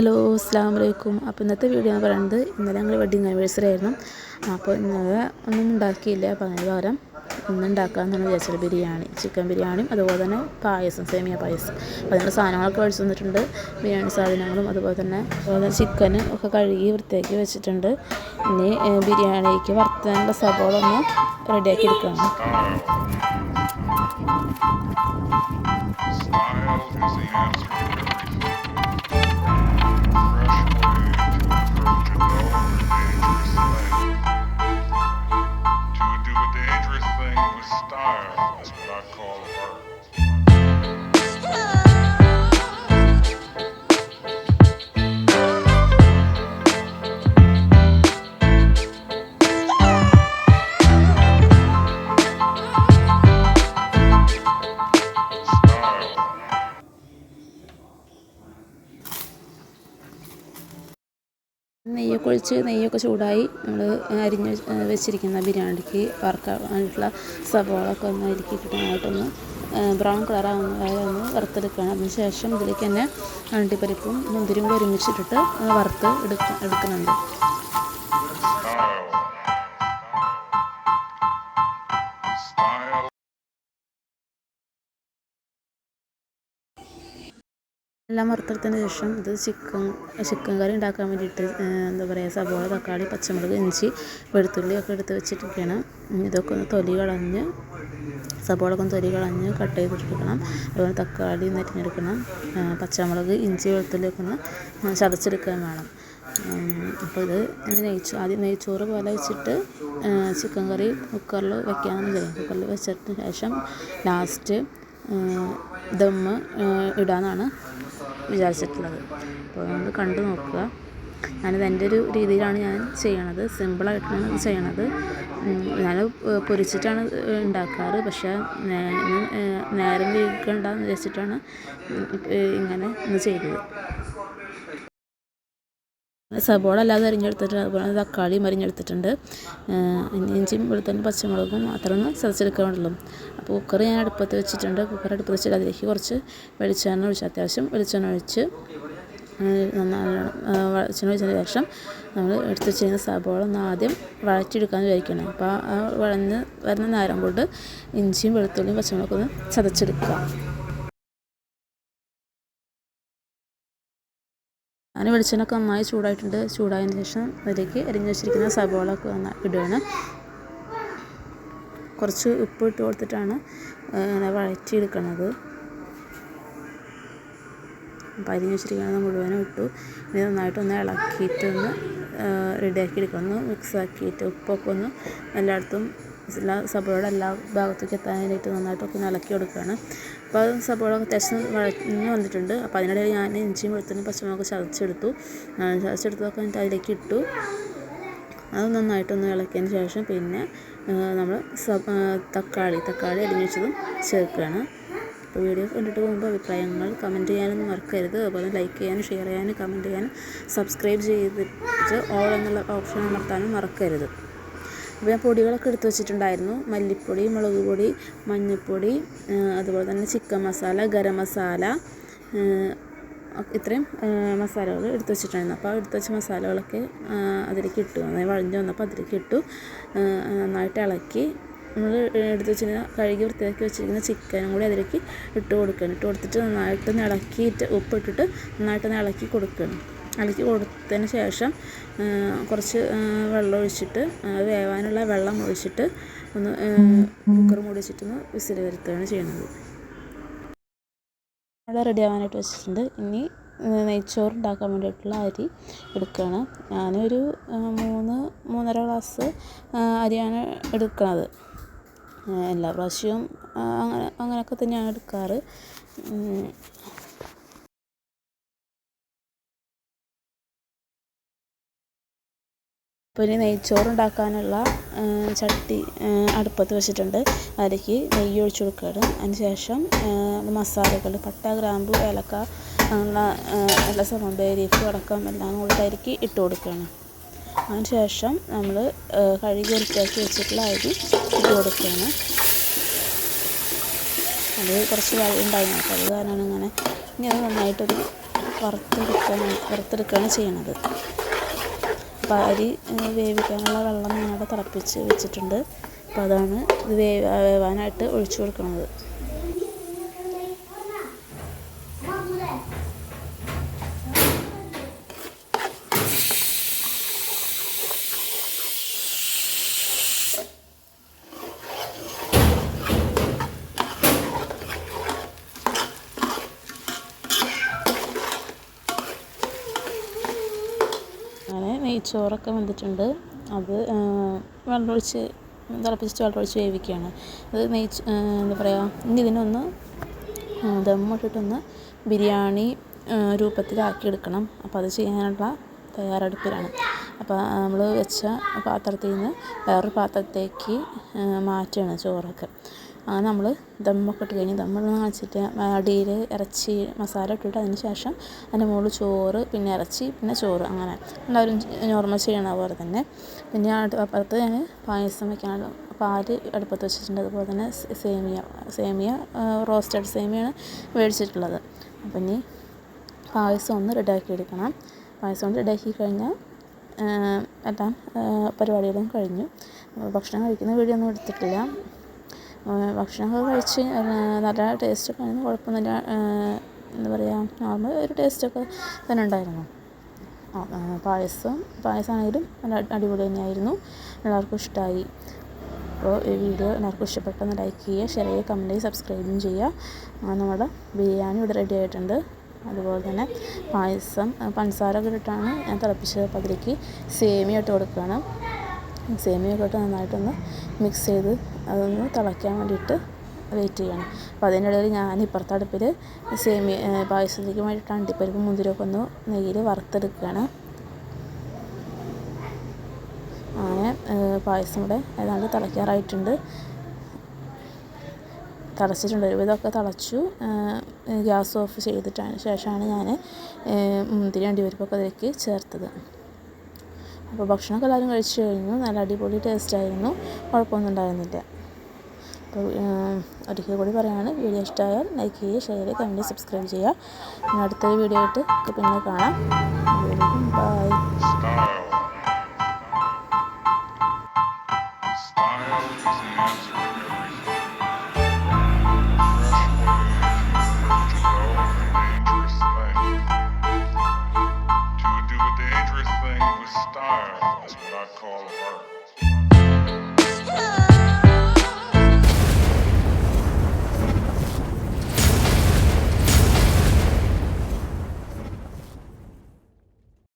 Hello അസ്സാം വലൈക്കും അപ്പോൾ ഇന്നത്തെ വീഡിയോ എന്ന് പറയുന്നത് ഇന്നലെ ഞങ്ങൾ വെഡിങ് ആനിവേഴ്സറി ആയിരുന്നു. അപ്പോൾ ഇന്നലെ ഒന്നും ഉണ്ടാക്കിയില്ല. അപ്പോൾ അതിന് പകരം ഇന്ന് ഉണ്ടാക്കാമെന്നാണ് വിചാരിച്ചത്. ബിരിയാണി ചിക്കൻ ബിരിയാണിയും അതുപോലെ തന്നെ പായസം സേമിയ പായസം. അപ്പോൾ അതിനുള്ള സാധനങ്ങളൊക്കെ മേടിച്ച് തന്നിട്ടുണ്ട് ബിരിയാണി സാധനങ്ങളും അതുപോലെ തന്നെ അതുപോലെ തന്നെ ചിക്കൻ ഒക്കെ കഴുകി വൃത്തിയാക്കി വെച്ചിട്ടുണ്ട്. ഇനി ബിരിയാണിക്ക് വറുത്താനുള്ള സബോള ഒന്ന് റെഡിയാക്കി everything. Is what I call art. നെയ്യൊക്കെ ഒഴിച്ച് നെയ്യൊക്കെ ചൂടായി നമ്മൾ അരിഞ്ഞ് വെച്ചിരിക്കുന്ന ബിരിയാണിക്ക് വറുക്കാനായിട്ടുള്ള സവോളൊക്കെ ഒന്ന് അരിക്കി കിട്ടാനായിട്ടൊന്ന് ബ്രൗൺ കളറാവുന്ന വരെ ഒന്ന് വറുത്തെടുക്കുകയാണ്. അതിന് ശേഷം ഇതിലേക്ക് തന്നെ അണ്ടിപ്പരിപ്പും മുന്തിരിയും കൂടി ഒരുമിച്ചിട്ടിട്ട് വറുത്ത് എടുക്ക എടുക്കുന്നുണ്ട്. എല്ലാം വറുത്തെടുത്തതിന് ശേഷം ഇത് ചിക്കൻ ചിക്കൻ കറി ഉണ്ടാക്കാൻ വേണ്ടിയിട്ട് എന്താ പറയുക സവോള തക്കാളി പച്ചമുളക് ഇഞ്ചി വെളുത്തുള്ളി ഒക്കെ എടുത്ത് വെച്ചിട്ടിരിക്കണം ഇതൊക്കെ ഒന്ന് തൊലി കളഞ്ഞ് സവോളൊക്കെ ഒന്ന് തൊലി കളഞ്ഞ് കട്ട് ചെയ്തിട്ടെടുക്കണം അതുപോലെ തക്കാളി നെറ്റിനെടുക്കണം പച്ചമുളക് ഇഞ്ചി വെളുത്തുള്ളി ഒക്കെ ഒന്ന് ചതച്ചെടുക്കാൻ വേണം. അപ്പോൾ ഇത് എന്റെ നെയ്ച്ചോ ആദ്യം നെയ്ച്ചോറ് പോലെ വെച്ചിട്ട് ചിക്കൻ കറി കുക്കറിൽ വെക്കാമെന്ന് വിചാരിക്കും കുക്കറിൽ വെച്ചതിന് ശേഷം ലാസ്റ്റ് ദമ്മ് ഇടാനാണ് വിചാരിച്ചിട്ടുള്ളത്. അപ്പോൾ അതുകൊണ്ട് കണ്ടു നോക്കുക. ഞാനത് എന്റെ ഒരു രീതിയിലാണ് ഞാൻ ചെയ്യണത്. സിമ്പിളായിട്ടാണ് ചെയ്യണത്. ഞാൻ പൊരിച്ചിട്ടാണ് ഉണ്ടാക്കാറ്. പക്ഷേ നേരം വീക്കണ്ടെന്ന് വിചാരിച്ചിട്ടാണ് ഇങ്ങനെ ഇന്ന് ചെയ്തത്. സബോള അല്ലാതെ അരിഞ്ഞെടുത്തിട്ടുണ്ട് അതുപോലെ തക്കാളിയും അരിഞ്ഞെടുത്തിട്ടുണ്ട് ഇഞ്ചിയും വെളുത്തുള്ളിയും പച്ചമുളകും മാത്രം ഒന്ന് ചതച്ചെടുക്കാൻ അപ്പോൾ കുക്കർ ഞാൻ അടുപ്പത്ത് വെച്ചിട്ടുണ്ട്. കുക്കർ അടുപ്പത്ത് വെച്ചിട്ട് അതിലേക്ക് കുറച്ച് വെളിച്ചെണ്ണ ഒഴിച്ച് അത്യാവശ്യം വെളിച്ചെണ്ണ ഒഴിച്ച് വെളിച്ചെണ്ണ ഒഴിച്ചതിന് ശേഷം നമ്മൾ എടുത്ത് വെച്ചിരുന്ന സബോള ഒന്ന് ആദ്യം വഴറ്റിയെടുക്കാമെന്ന് വിചാരിക്കണം അപ്പോൾ ആ വഴന്ന് വരുന്ന നേരം കൊണ്ട് ഇഞ്ചിയും വെളുത്തുള്ളിയും പച്ചമുളകൊന്ന് ചതച്ചെടുക്കുക. അങ്ങനെ വെളിച്ചെണ്ണൊക്കെ നന്നായി ചൂടായിട്ടുണ്ട്. ചൂടായതിന് ശേഷം അതിലേക്ക് അരിഞ്ഞു വെച്ചിരിക്കുന്ന സബോള ഒക്കെ നന്നായി ഇടുകയാണ്. കുറച്ച് ഉപ്പ് ഇട്ട് കൊടുത്തിട്ടാണ് ഇങ്ങനെ വഴറ്റിയെടുക്കണത്. അപ്പോൾ അരിഞ്ഞ് വെച്ചിരിക്കുന്നത് മുഴുവനും ഇട്ടു. ഇനി നന്നായിട്ടൊന്ന് ഇളക്കിയിട്ടൊന്ന് റെഡിയാക്കി എടുക്കണം. ഒന്ന് മിക്സ് ആക്കിയിട്ട് ഉപ്പൊക്കെ ഒന്ന് എല്ലായിടത്തും എല്ലാ സബോളയുടെ എല്ലാ ഭാഗത്തേക്ക് എത്താനായിട്ട് നന്നായിട്ടൊക്കെ ഒന്ന് ഇളക്കി കൊടുക്കുകയാണ്. അപ്പോൾ സബോള അത്യാവശ്യം വഴഞ്ഞ് വന്നിട്ടുണ്ട്. അപ്പോൾ അതിനിടയിൽ ഞാൻ ഇഞ്ചിയും വെളുത്തുള്ളിയും പച്ചമുളക് ചതച്ചെടുത്തു. ചതച്ചെടുത്തതൊക്കെ എന്നിട്ട് അതിലേക്ക് ഇട്ടു. അത് നന്നായിട്ടൊന്ന് ഇളക്കിയതിന് ശേഷം പിന്നെ നമ്മൾ തക്കാളി തക്കാളി അരിഞ്ഞ് വെച്ചതും ചേർക്കുകയാണ്. അപ്പോൾ വീഡിയോ കണ്ടിട്ട് പോകുമ്പോൾ അഭിപ്രായങ്ങൾ കമന്റ് ചെയ്യാനൊന്നും മറക്കരുത്. അതുപോലെ ലൈക്ക് ചെയ്യാനും ഷെയർ ചെയ്യാനും കമന്റ് ചെയ്യാനും സബ്സ്ക്രൈബ് ചെയ്തിട്ട് ഓൾ എന്നുള്ള ഓപ്ഷൻ അമർത്താനും മറക്കരുത്. അപ്പോൾ ഞാൻ പൊടികളൊക്കെ എടുത്തു വെച്ചിട്ടുണ്ടായിരുന്നു. മല്ലിപ്പൊടി മുളക് പൊടി മഞ്ഞൾപ്പൊടി അതുപോലെ തന്നെ ചിക്കൻ മസാല ഗരം മസാല ഇത്രയും മസാലകൾ എടുത്തു വെച്ചിട്ടുണ്ടായിരുന്നു. അപ്പോൾ എടുത്തു വെച്ച മസാലകളൊക്കെ അതിലേക്ക് ഇട്ടു. നന്നായി വഴഞ്ഞു വന്നപ്പോൾ അതിലേക്ക് ഇട്ടു. നന്നായിട്ട് ഇളക്കി. നമ്മൾ എടുത്തു വെച്ചിരുന്ന കഴുകി വൃത്തിയാക്കി വെച്ചിരിക്കുന്ന ചിക്കനും കൂടി അതിലേക്ക് ഇട്ട് കൊടുക്കണം ഇട്ട് കൊടുത്തിട്ട് നന്നായിട്ടൊന്ന് ഇളക്കിയിട്ട് ഉപ്പിട്ടിട്ട് നന്നായിട്ടൊന്ന് ഇളക്കി കൊടുക്കണം ഇളക്കി കൊടുത്തതിന് ശേഷം കുറച്ച് വെള്ളം ഒഴിച്ചിട്ട് വേവാനുള്ള വെള്ളം ഒഴിച്ചിട്ട് ഒന്ന് കുക്കർ മൂടി വെച്ചിട്ടൊന്ന് വിസിൽ വരുത്തുകയാണ് ചെയ്യുന്നത്. വെള്ളം റെഡി ആവാനായിട്ട് വെച്ചിട്ടുണ്ട്. ഇനി നെയ്ച്ചോറ് ഉണ്ടാക്കാൻ വേണ്ടിയിട്ടുള്ള അരി എടുക്കുകയാണ്. ഞാനൊരു മൂന്ന് മൂന്നര ഗ്ലാസ് അരിയാണ് എടുക്കുന്നത്. എല്ലാ പ്രാവശ്യവും അങ്ങനെ അങ്ങനെയൊക്കെ തന്നെയാണ് എടുക്കാറ്. അപ്പോൾ ഇനി നെയ്ച്ചോറ് ഉണ്ടാക്കാനുള്ള ചട്ടി അടുപ്പത്ത് വെച്ചിട്ടുണ്ട്. അതിലേക്ക് നെയ്യ് ഒഴിച്ച് കൊടുക്കുകയാണ്. അതിന് ശേഷം മസാലകൾ പട്ട ഗ്രാമ്പു ഏലക്ക അങ്ങനെയുള്ള എല്ലാ സംഭവം ബേരീഫ് അടക്കം എല്ലാം കൂടി ഇട്ട് കൊടുക്കുകയാണ്. അതിന് ശേഷം നമ്മൾ കഴുകി വൃത്തിയാക്കി വെച്ചിട്ടുള്ള അരി ഇട്ട് കൊടുക്കുകയാണ്. അത് കുറച്ച് വെള്ളം ഉണ്ടായിരുന്നു. അപ്പോൾ അത് കാരണമാണ് ഇങ്ങനെ ഇനി അത് നന്നായിട്ടൊന്ന് വറുത്തെടുക്കാൻ വറുത്തെടുക്കുകയാണ് ചെയ്യണത്. അപ്പോൾ അരി വേവിക്കാനുള്ള വെള്ളം ഞാനവിടെ തിളപ്പിച്ച് വെച്ചിട്ടുണ്ട്. അപ്പോൾ അതാണ് ഇത് വേവാനായിട്ട് ഒഴിച്ച് കൊടുക്കുന്നത് അങ്ങനെ നെയ്ച്ചോറൊക്കെ വെന്തിട്ടുണ്ട്. അത് വെള്ളമൊഴിച്ച് തിളപ്പിച്ചിട്ട് വെള്ളമൊഴിച്ച് വേവിക്കുകയാണ്. അത് നെയ്ച്ച് എന്താ പറയുക ഇനി ഇതിനൊന്ന് ദമ്മിട്ടിട്ടൊന്ന് ബിരിയാണി രൂപത്തിലാക്കി എടുക്കണം അപ്പോൾ അത് ചെയ്യാനുള്ള തയ്യാറെടുപ്പിലാണ്. അപ്പോൾ നമ്മൾ വെച്ച പാത്രത്തിൽ നിന്ന് വേറൊരു പാത്രത്തേക്ക് മാറ്റുകയാണ് ചോറൊക്കെ. നമ്മൾ ദമ്മൊക്കെ ഇട്ട് കഴിഞ്ഞ് ദമ്മെന്ന് വെച്ചിട്ട് അടിയിൽ ഇറച്ചി മസാല ഇട്ടിട്ട് അതിന് ശേഷം അതിന്റെ മുകളിൽ ചോറ് പിന്നെ ഇറച്ചി പിന്നെ ചോറ് അങ്ങനെ. എല്ലാവരും നോർമൽ ചെയ്യണ പോലെ തന്നെ. പിന്നെ അപ്പുറത്ത് ഞാൻ പായസം വെക്കാനുള്ള പാൽ അടുപ്പത്ത് വെച്ചിട്ടുണ്ട്. അതുപോലെ തന്നെ സേമിയ സേമിയ റോസ്റ്റഡ് സേമിയാണ് മേടിച്ചിട്ടുള്ളത് അപ്പം ഇനി പായസം ഒന്ന് റെഡിയാക്കി എടുക്കണം. പായസം ഒന്ന് റെഡിയാക്കി കഴിഞ്ഞാൽ എല്ലാം പരിപാടികളും കഴിഞ്ഞു. ഭക്ഷണം കഴിക്കുന്ന വീഡിയോ ഒന്നും എടുത്തിട്ടില്ല. ഭക്ഷണമൊക്കെ കഴിച്ച് നല്ല ടേസ്റ്റൊക്കെ ആയിരുന്നു. കുഴപ്പമൊന്നുമില്ല. എന്താ പറയുക നോർമൽ ഒരു ടേസ്റ്റൊക്കെ തന്നെ ഉണ്ടായിരുന്നു. പായസം പായസമാണെങ്കിലും നല്ല അടിപൊളി തന്നെയായിരുന്നു. എല്ലാവർക്കും ഇഷ്ടമായി. അപ്പോൾ ഈ വീഡിയോ എല്ലാവർക്കും ഇഷ്ടപ്പെട്ടെന്ന് ലൈക്ക് ചെയ്യുക ഷെയർ ചെയ്യുക കമന്റ് ചെയ്യുക സബ്സ്ക്രൈബും ചെയ്യുക. നമ്മുടെ ബിരിയാണി ഇവിടെ റെഡി ആയിട്ടുണ്ട്. അതുപോലെ തന്നെ പായസം പഞ്ചസാര ഒക്കെ ഇട്ടിട്ടാണ് ഞാൻ തിളപ്പിച്ചത്. അപ്പോൾ അതിലേക്ക് സേമിയ ഇട്ട് കൊടുക്കുകയാണ്. സേമിയൊക്കെ ഇട്ട് നന്നായിട്ടൊന്ന് മിക്സ് ചെയ്ത് അതൊന്ന് തിളയ്ക്കാൻ വേണ്ടിയിട്ട് വെയിറ്റ് ചെയ്യണം. അപ്പോൾ അതിനിടയിൽ ഞാൻ ഇപ്പുറത്തെ അടുപ്പിൽ സേമിയ പായസത്തിലേക്ക് വേണ്ടിയിട്ട് അണ്ടിപ്പരിപ്പ് മുന്തിരിയൊക്കെ ഒന്ന് നെയ്യിൽ വറുത്തെടുക്കുകയാണ്. അങ്ങനെ പായസം ഇവിടെ ഏതാണ്ട് തിളയ്ക്കാറായിട്ടുണ്ട്. തിളച്ചിട്ടുണ്ട്. ഒരുവിധമൊക്കെ തിളച്ചു. ഗ്യാസ് ഓഫ് ചെയ്തിട്ടാണ് ശേഷമാണ് ഞാൻ മുന്തിരി അണ്ടിപ്പരിപ്പൊക്കെ അതിലേക്ക് ചേർത്തത്. അപ്പോൾ ഭക്ഷണമൊക്കെ എല്ലാവരും കഴിച്ചു കഴിഞ്ഞു. നല്ല അടിപൊളി ടേസ്റ്റായിരുന്നു കുഴപ്പമൊന്നും ഉണ്ടായിരുന്നില്ല. അപ്പോൾ ഒരിക്കൽ കൂടി പറയുകയാണ് വീഡിയോ ഇഷ്ടമായാൽ ലൈക്ക് ചെയ്യുക ഷെയർ ചെയ്യുക കമന്റ് സബ്സ്ക്രൈബ് ചെയ്യുക. പിന്നെ അടുത്തൊരു വീഡിയോ ആയിട്ട് പിന്നെ കാണാം. ബൈ.